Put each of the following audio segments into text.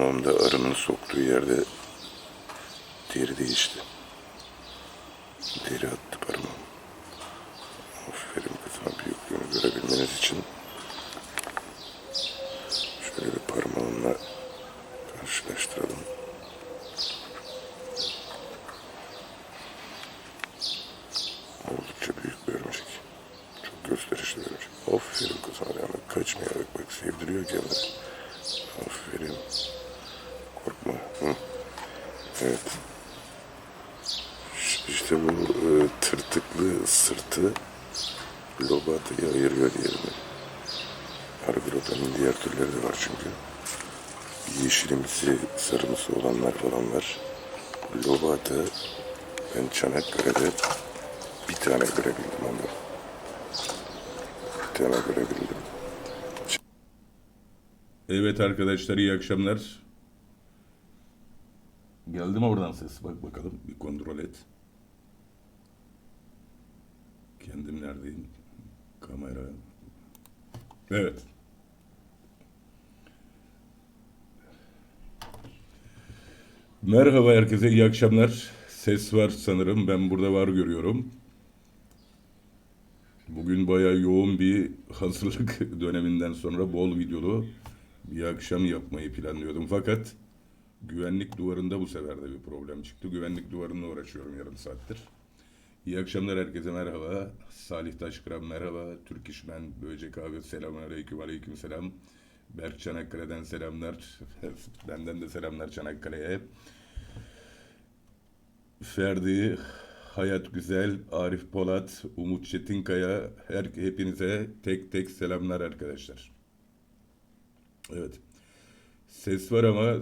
Parmağımda arının soktuğu yerde deri değişti. Deri attı parmağım. Aferin kızıma büyüklüğünü görebilmeniz için şöyle bir parmağımla karşılaştıralım. Oldukça büyük bir örümcek. Çok gösterişli bir örümcek. Aferin kızıma yani kaçmayarak bak sevdiriyor kendini. Aferin. Korkma. Hı. Evet. Ş- İşte bu e, tırtıklı sırtı lobatayı ayırıyor diyelim. Argropa'nın diğer türleri de var çünkü. Yeşilimsi, sarımsı olanlar lobata ben Çanakkale'de bir tane görebildim onu. Bir tane görebildim. Evet arkadaşlar iyi akşamlar. Geldi mi oradan ses? Bak bakalım bir kontrol et. Kendim neredeyim? Kamera. Evet. Merhaba herkese iyi akşamlar. Ses var sanırım. Ben burada var görüyorum. Bugün bayağı yoğun bir hazırlık döneminden sonra bol videolu bir akşam yapmayı planlıyordum. Fakat güvenlik duvarında bu sefer de bir problem çıktı. Güvenlik duvarına uğraşıyorum yarım saattir. İyi akşamlar herkese merhaba. Salih Taşkıran merhaba. Türk İşmen Böcek abi selamun aleyküm aleyküm selam. Berk Çanakkale'den selamlar. Benden de selamlar Çanakkale'ye. Ferdi, Hayat Güzel, Arif Polat, Umut Çetinkaya, her, hepinize tek tek selamlar arkadaşlar. Evet. Ses var ama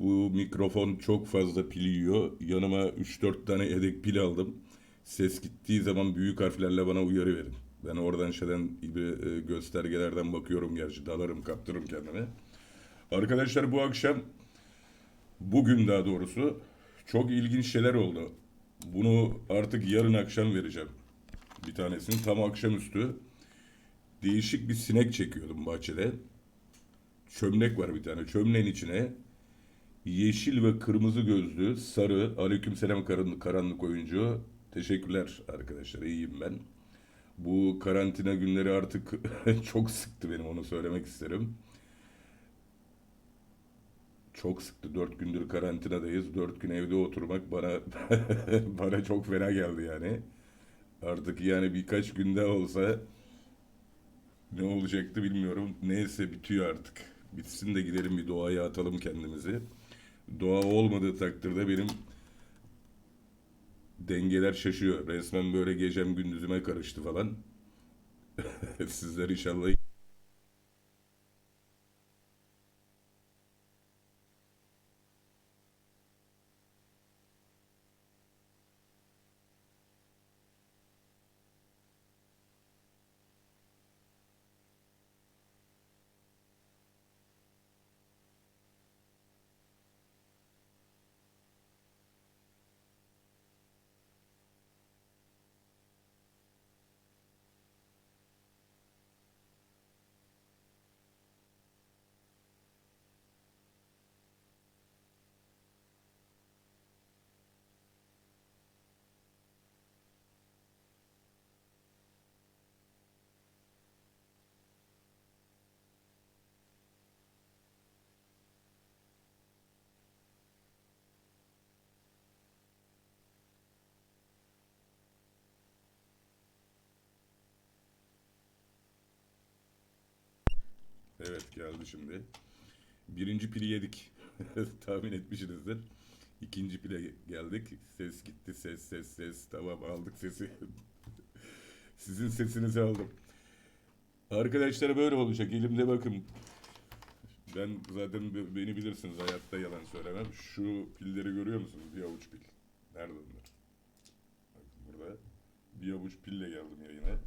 bu mikrofon çok fazla pil yiyor. Yanıma 3-4 tane yedek pil aldım. Ses gittiği zaman büyük harflerle bana uyarı verin. Ben oradan şeyden gibi e, göstergelerden bakıyorum gerçi dalarım kaptırırım kendimi. Arkadaşlar bu akşam bugün daha doğrusu çok ilginç şeyler oldu. Bunu artık yarın akşam vereceğim. Bir tanesini tam akşamüstü. Değişik bir sinek çekiyordum bahçede. Çömlek var bir tane. Çömleğin içine yeşil ve kırmızı gözlü, sarı, aleykümselam karanlık, karanlık oyuncu. Teşekkürler arkadaşlar, iyiyim ben. Bu karantina günleri artık çok sıktı benim onu söylemek isterim. Çok sıktı. Dört gündür karantinadayız. Dört gün evde oturmak bana bana çok fena geldi yani. Artık yani birkaç günde olsa ne olacaktı bilmiyorum. Neyse bitiyor artık. Bitsin de gidelim bir doğaya atalım kendimizi. Doğa olmadığı takdirde benim dengeler şaşıyor. Resmen böyle gecem gündüzüme karıştı falan. Sizler inşallah Evet geldi şimdi. Birinci pili yedik. Tahmin etmişsinizdir. İkinci pile geldik. Ses gitti. Ses ses ses. Tamam aldık sesi. Sizin sesinizi aldım. Arkadaşlar böyle olacak. Elimde bakın. Ben zaten be- beni bilirsiniz. Hayatta yalan söylemem. Şu pilleri görüyor musunuz? Bir avuç pil. Nerede onlar? Bakın burada. Bir avuç pille geldim yayına.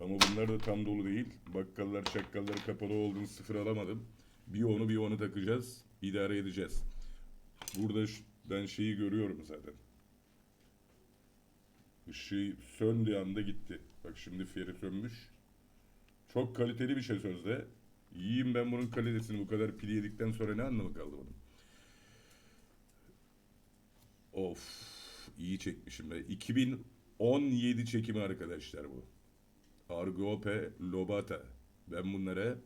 Ama bunlar da tam dolu değil. Bakkallar, çakkallar kapalı olduğunu sıfır alamadım. Bir onu bir onu takacağız. İdare edeceğiz. Burada ben şeyi görüyorum zaten. Işığı söndüğü anda gitti. Bak şimdi feri sönmüş. Çok kaliteli bir şey sözde. Yiyeyim ben bunun kalitesini. Bu kadar pil yedikten sonra ne anlamı kaldı bunun? Of. iyi çekmişim be. 2017 çekimi arkadaşlar bu. Argope Lobata. Ben bunlara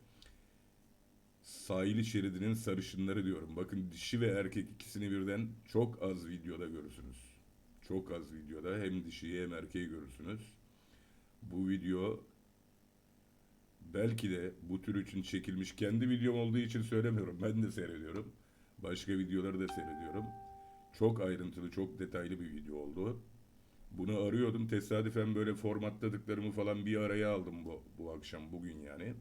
sahili şeridinin sarışınları diyorum. Bakın dişi ve erkek ikisini birden çok az videoda görürsünüz. Çok az videoda hem dişiyi hem erkeği görürsünüz. Bu video belki de bu tür için çekilmiş kendi videom olduğu için söylemiyorum. Ben de seyrediyorum. Başka videoları da seyrediyorum. Çok ayrıntılı, çok detaylı bir video oldu. Bunu arıyordum. Tesadüfen böyle formatladıklarımı falan bir araya aldım bu, bu akşam, bugün yani.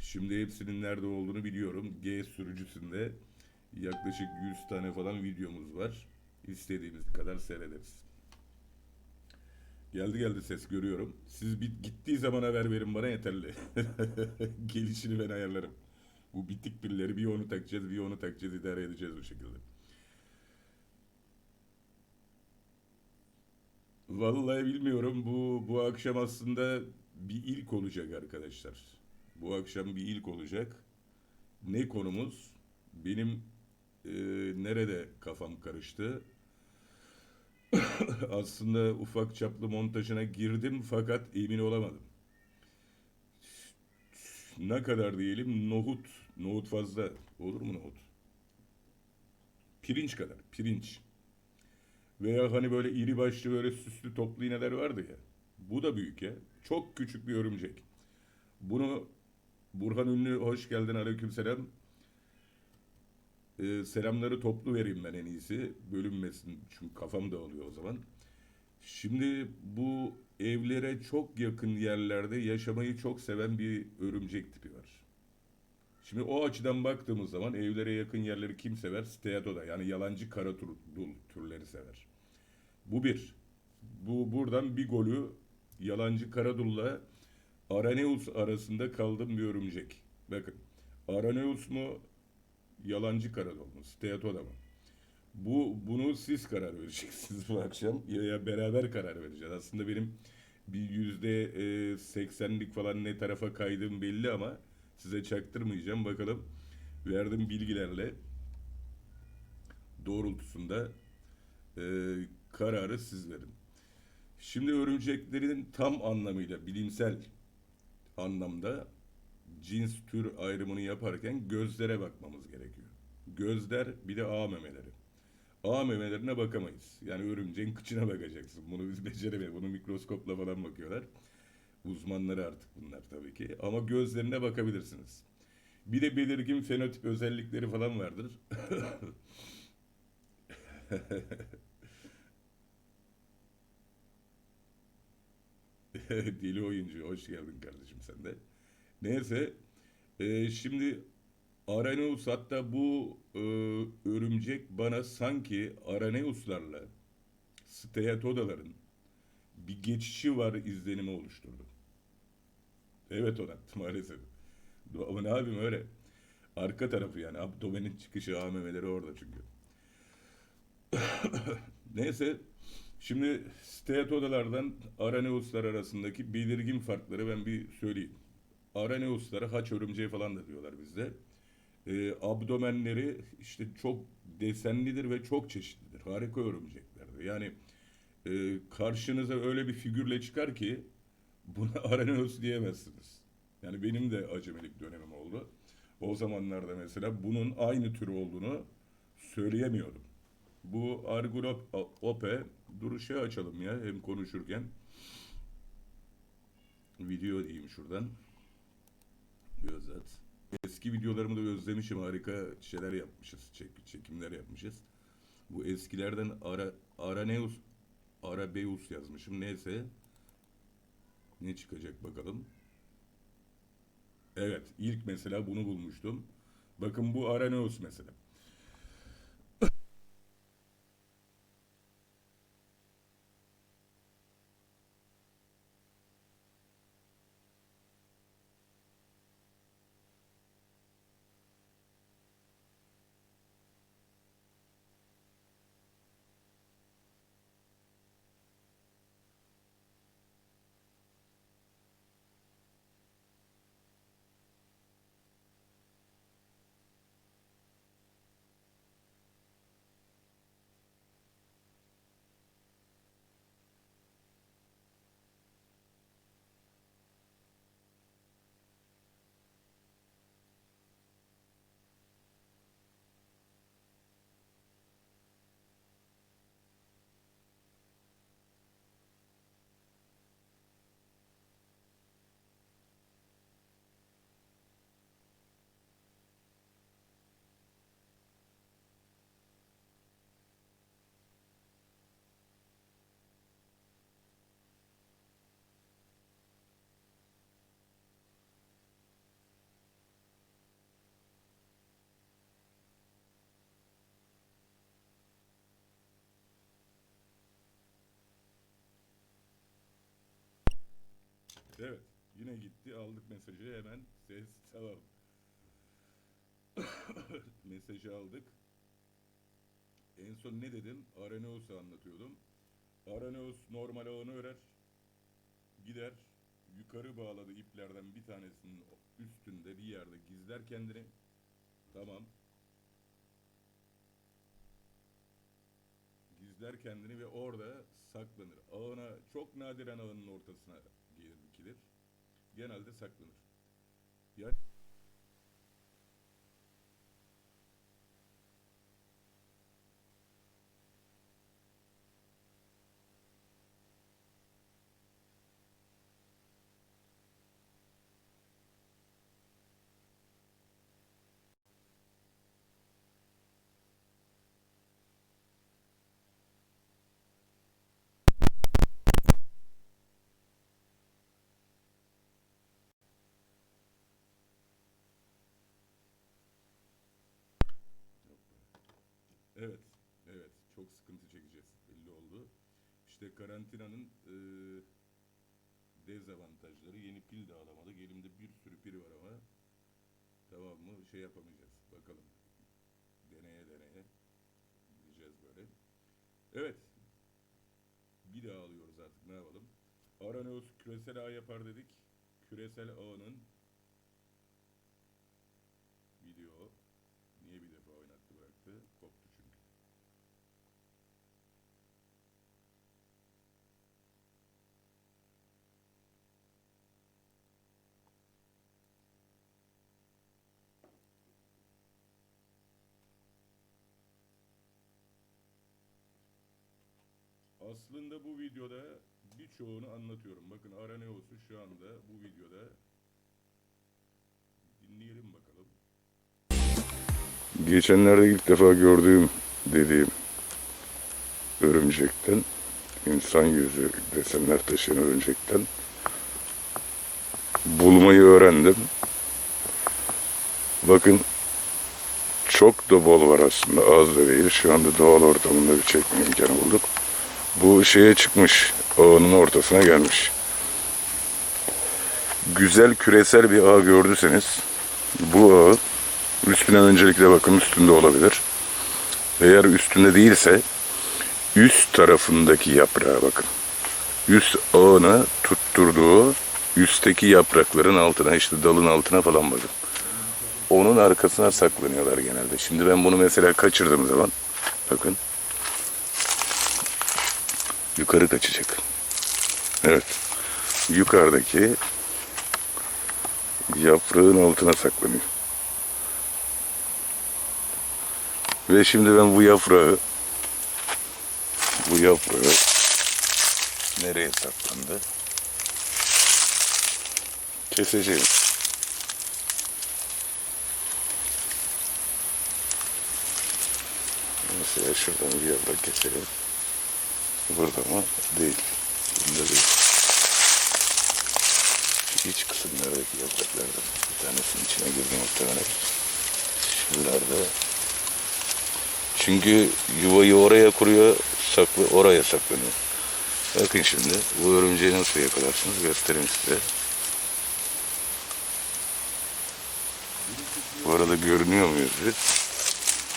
Şimdi hepsinin nerede olduğunu biliyorum. G sürücüsünde yaklaşık 100 tane falan videomuz var. İstediğiniz kadar seyrederiz. Geldi geldi ses görüyorum. Siz bir gittiği zaman haber verin bana yeterli. Gelişini ben ayarlarım. Bu bitik pilleri bir onu takacağız bir onu takacağız idare edeceğiz bu şekilde. Vallahi bilmiyorum bu bu akşam aslında bir ilk olacak arkadaşlar. Bu akşam bir ilk olacak. Ne konumuz? Benim e, nerede kafam karıştı? Aslında ufak çaplı montajına girdim fakat emin olamadım. Ne kadar diyelim? Nohut. Nohut fazla. Olur mu nohut? Pirinç kadar. Pirinç. Veya hani böyle iri başlı böyle süslü toplu iğneler vardı ya. Bu da büyük ya. Çok küçük bir örümcek. Bunu Burhan Ünlü hoş geldin aleykümselam. Ee, selamları toplu vereyim ben en iyisi. Bölünmesin çünkü kafam dağılıyor o zaman. Şimdi bu evlere çok yakın yerlerde yaşamayı çok seven bir örümcek tipi var. Şimdi o açıdan baktığımız zaman evlere yakın yerleri kim sever? Steatoda yani yalancı kara tur, dul türleri sever. Bu bir. Bu buradan bir golü yalancı karadulla Araneus arasında kaldım bir örümcek. Bakın. Araneus mu yalancı karadul mu? Steatoda mı? Bu bunu siz karar vereceksiniz bu akşam. Ya, ya beraber karar vereceğiz. Aslında benim bir yüzde e, seksenlik falan ne tarafa kaydığım belli ama size çaktırmayacağım. Bakalım verdiğim bilgilerle doğrultusunda e, kararı siz verin. Şimdi örümceklerin tam anlamıyla bilimsel anlamda cins tür ayrımını yaparken gözlere bakmamız gerekiyor. Gözler bir de ağ memeleri. Ağ memelerine bakamayız. Yani örümceğin kıçına bakacaksın. Bunu biz beceremeyiz. Bunu mikroskopla falan bakıyorlar. Uzmanları artık bunlar tabii ki. Ama gözlerine bakabilirsiniz. Bir de belirgin fenotip özellikleri falan vardır. Deli oyuncu. Hoş geldin kardeşim sen de. Neyse. e, şimdi Araneus hatta bu e, örümcek bana sanki Araneuslarla Steatodaların bir geçişi var izlenimi oluşturdu. Evet Onat maalesef. Ama ne yapayım öyle. Arka tarafı yani abdomenin çıkışı AMM'leri orada çünkü. Neyse şimdi steatodalardan Araneuslar arasındaki belirgin farkları ben bir söyleyeyim. Araneuslara haç örümceği falan da diyorlar bizde. Ee, abdomenleri işte çok desenlidir ve çok çeşitlidir. Harika örümceklerdir. Yani e, karşınıza öyle bir figürle çıkar ki buna Araneus diyemezsiniz. Yani benim de acemilik dönemim oldu. O zamanlarda mesela bunun aynı tür olduğunu söyleyemiyordum. Bu Argolope duruşu açalım ya hem konuşurken. Video diyeyim şuradan. Gözat. Eski videolarımı da özlemişim. Harika şeyler yapmışız. Çek, çekimler yapmışız. Bu eskilerden Ara, Araneus Arabeus yazmışım. Neyse. Ne çıkacak bakalım. Evet. ilk mesela bunu bulmuştum. Bakın bu Araneus mesela. Evet. Yine gitti. Aldık mesajı. Hemen ses tamam. Mesajı aldık. En son ne dedim? Araneos'u anlatıyordum. Araneos normal ağını örer. Gider. Yukarı bağladı iplerden bir tanesinin üstünde bir yerde gizler kendini. Tamam. Gizler kendini ve orada saklanır. Ağına çok nadiren ağının ortasına gelir dikilir. Genelde saklanır. Yani Evet, evet. Çok sıkıntı çekeceğiz. Belli oldu. İşte karantinanın e, dezavantajları. Yeni pil de alamadık. Elimde bir sürü pil var ama tamam mı? Şey yapamayacağız. Bakalım. Deneye deneye gideceğiz böyle. Evet. Bir daha alıyoruz artık. Ne yapalım? Araneos küresel ağ yapar dedik. Küresel ağının video niye bir defa oynattı bıraktı? Koptu çünkü. Aslında bu videoda birçoğunu anlatıyorum. Bakın Araneos'u şu anda bu videoda dinleyelim bakalım. Geçenlerde ilk defa gördüğüm dediğim örümcekten, insan yüzü desenler taşıyan örümcekten bulmayı öğrendim. Bakın çok da bol var aslında az da değil. Şu anda doğal ortamında bir çekme imkanı bulduk. Bu şeye çıkmış, ağının ortasına gelmiş. Güzel küresel bir ağ gördüyseniz bu ağı Üstüne öncelikle bakın üstünde olabilir. Eğer üstünde değilse üst tarafındaki yaprağa bakın. Üst ağını tutturduğu üstteki yaprakların altına işte dalın altına falan bakın. Onun arkasına saklanıyorlar genelde. Şimdi ben bunu mesela kaçırdığım zaman bakın yukarı kaçacak. Evet. Yukarıdaki yaprağın altına saklanıyor. Ve şimdi ben bu yaprağı bu yaprağı nereye saklandı? Keseceğim. Mesela şuradan bir yaprak keselim. Burada mı? Değil. Bunda değil. Şu iç kısımlardaki yapraklardan bir tanesinin içine girdi muhtemelen. Şuralarda çünkü yuvayı oraya kuruyor, saklı oraya saklanıyor. Bakın şimdi bu örümceği nasıl yakalarsınız göstereyim size. Bu arada görünüyor muyuz biz?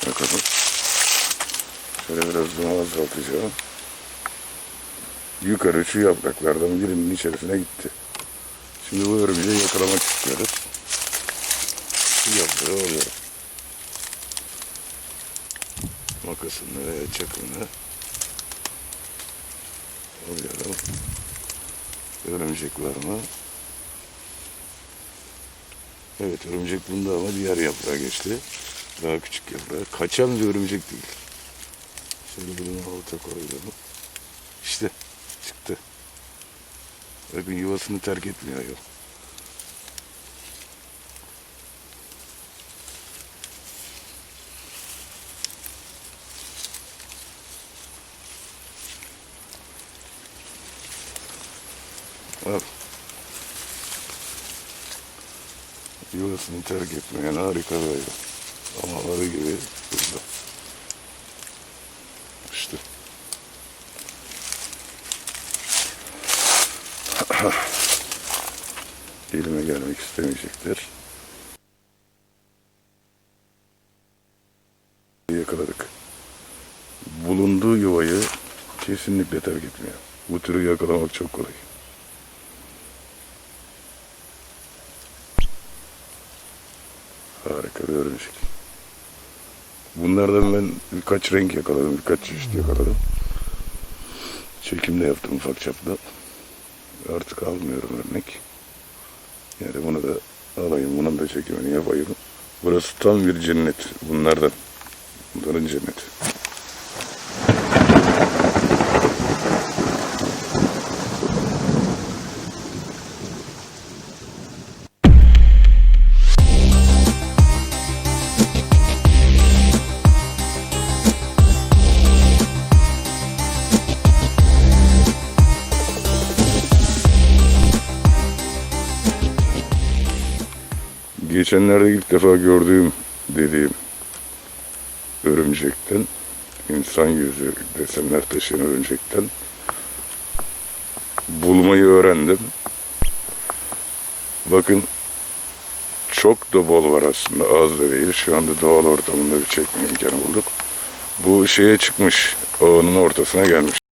Bakalım. Şöyle biraz daha azaltacağım. Yukarı şu yapraklardan birinin içerisine gitti. Şimdi bu örümceği yakalamak istiyoruz. Şu yaprağı alıyorum. makasını ve çakını alıyorum. Örümcek var mı? Evet örümcek bunda ama diğer yaprağa geçti. Daha küçük yaprağa. Kaçan bir örümcek değil. Şöyle bunu alta koyuyorum. İşte çıktı. Bakın yuvasını terk etmiyor yok. Yuvasını terk etmeyen harika bir hayvan. Ama arı gibi burada. İşte. istemeyecekler. Yakaladık. Bulunduğu yuvayı kesinlikle terk etmiyor. Bu türü yakalamak çok kolay. Harika bir örümcek. Bunlardan ben birkaç renk yakaladım, birkaç çeşit yakaladım. Çekim de yaptım ufak çapta. Artık almıyorum örnek. Yani bunu da alayım, bunun da çekimini yapayım. Burası tam bir cennet bunlardan. Bunların cenneti. Geçenlerde ilk defa gördüğüm dediğim örümcekten, insan yüzü desenler taşıyan örümcekten bulmayı öğrendim. Bakın çok da bol var aslında az da değil. Şu anda doğal ortamında bir çekme imkanı bulduk. Bu şeye çıkmış, ağının ortasına gelmiş.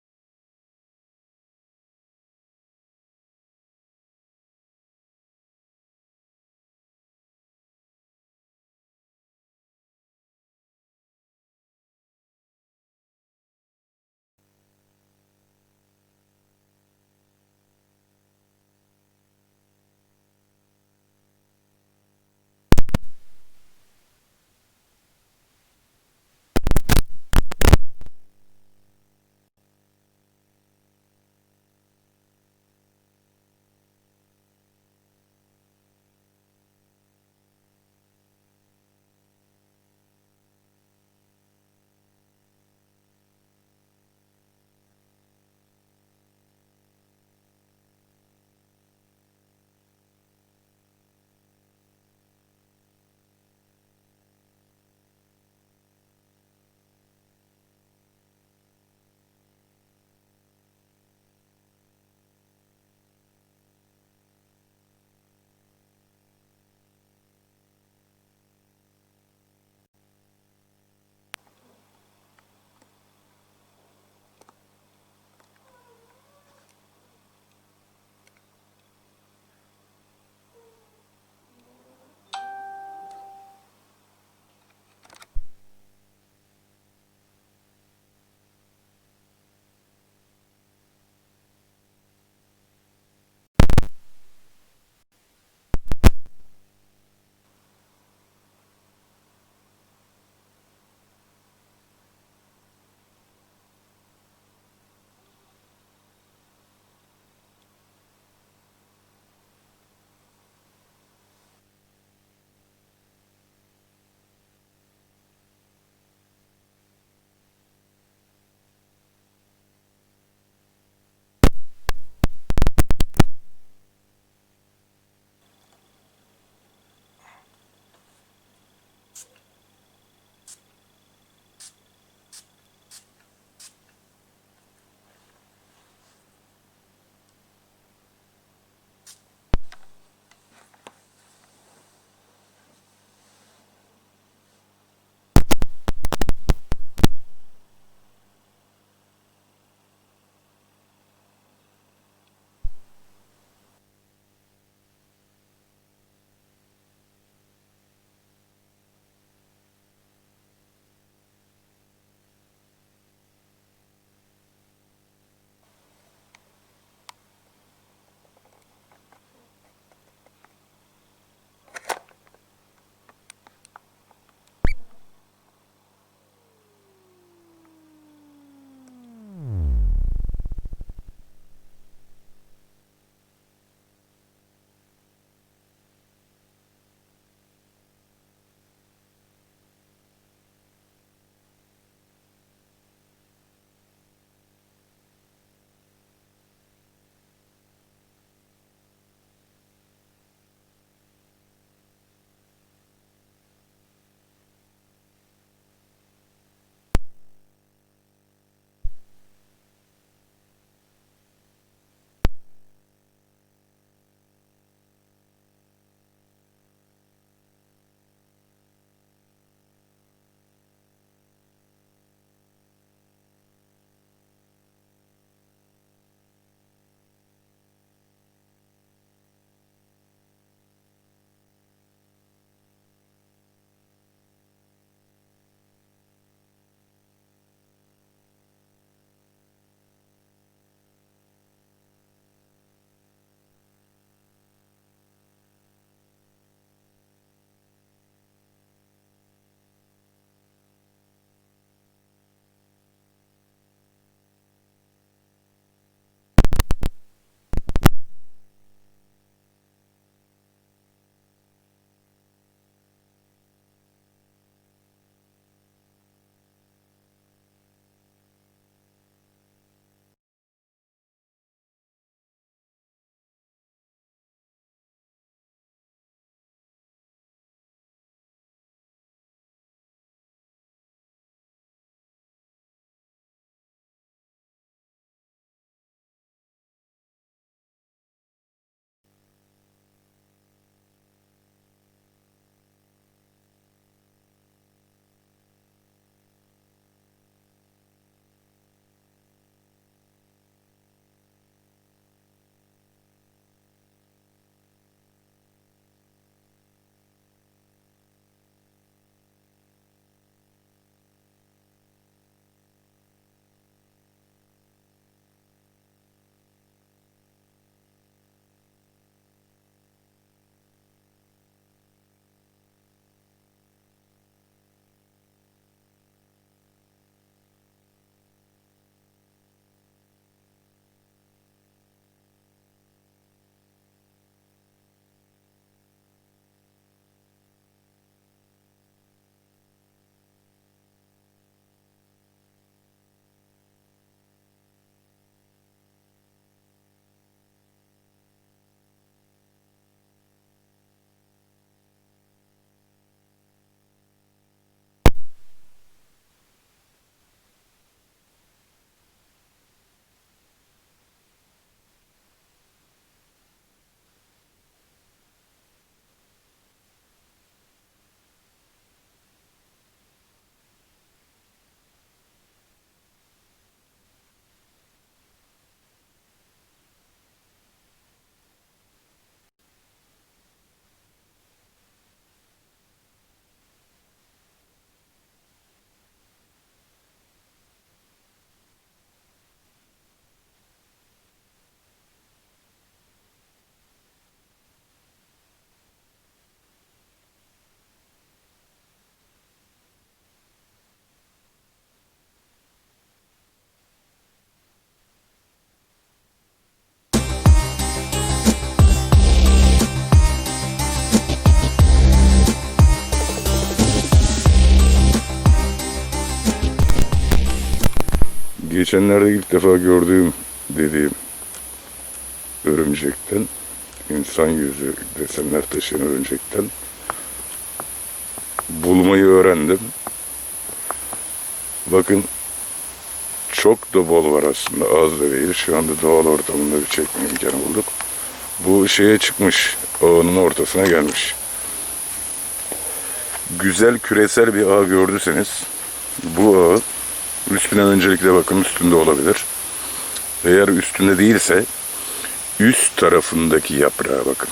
Geçenlerde ilk defa gördüğüm dediğim örümcekten insan yüzü desenler taşıyan örümcekten bulmayı öğrendim. Bakın çok da bol var aslında az da değil. Şu anda doğal ortamında bir çekme imkanı bulduk. Bu şeye çıkmış. Ağının ortasına gelmiş. Güzel küresel bir ağ gördüyseniz bu ağı üstüne öncelikle bakın üstünde olabilir. Eğer üstünde değilse üst tarafındaki yaprağa bakın.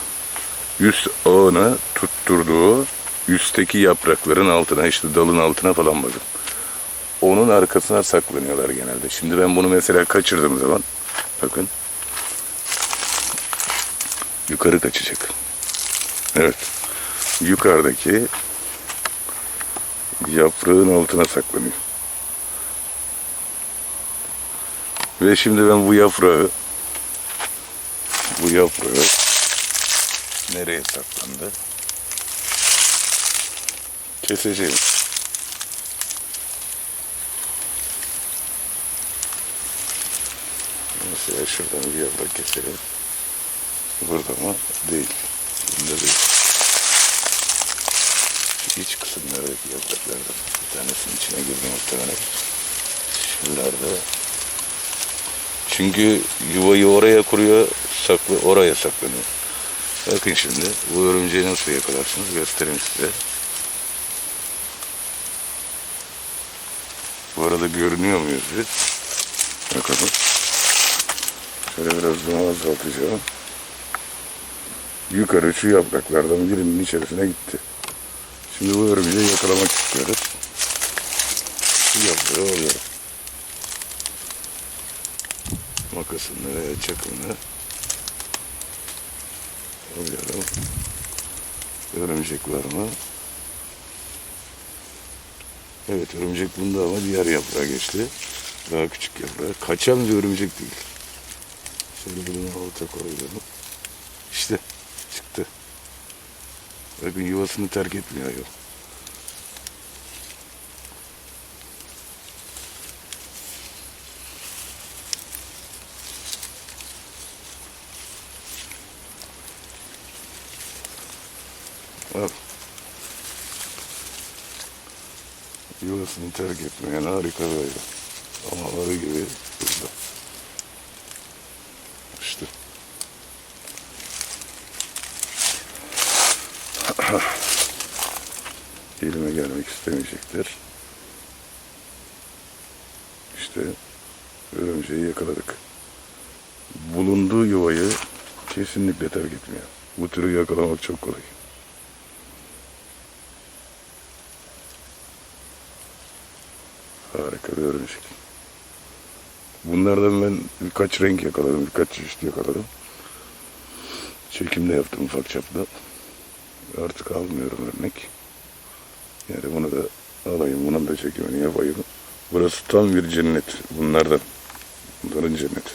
Üst ağını tutturduğu üstteki yaprakların altına işte dalın altına falan bakın. Onun arkasına saklanıyorlar genelde. Şimdi ben bunu mesela kaçırdığım zaman bakın yukarı kaçacak. Evet. Yukarıdaki yaprağın altına saklanıyor. Ve şimdi ben bu yaprağı bu yaprağı nereye saklandı? Keseceğim. Mesela şuradan bir yaprak keselim. Burada mı? Değil. Bunda değil. Şu iç kısımlardaki yapraklardan bir tanesinin içine girdi muhtemelen. Şuralarda. Çünkü yuvayı oraya kuruyor, saklı oraya saklanıyor. Bakın şimdi bu örümceği nasıl yakalarsınız göstereyim size. Bu arada görünüyor muyuz biz? Bakalım. Şöyle biraz daha azaltacağım. Yukarı şu yapraklardan birinin içerisine gitti. Şimdi bu örümceği yakalamak istiyoruz. Şu yaprağı alıyorum. Makasını veya çakını alıyorum. Örümcek var mı? Evet örümcek bunda ama diğer yaprağa geçti. Daha küçük yaprağa. Kaçan bir örümcek değil. Şöyle bunu alta koyalım. İşte çıktı. Bakın yuvasını terk etmiyor yok. Al. Yuvasını terk etmeyen harika bir hayvan. Ama arı gibi burada. İşte. Elime gelmek istemeyecekler. İşte örümceği yakaladık. Bulunduğu yuvayı kesinlikle terk etmiyor. Bu türü yakalamak çok kolay. Harika bir örümcek. Bunlardan ben birkaç renk yakaladım, birkaç çeşit yakaladım. Çekimde yaptım ufak çapta. Artık almıyorum örnek. Yani bunu da alayım, bunun da çekimini yapayım. Burası tam bir cennet bunlardan. Bunların cenneti.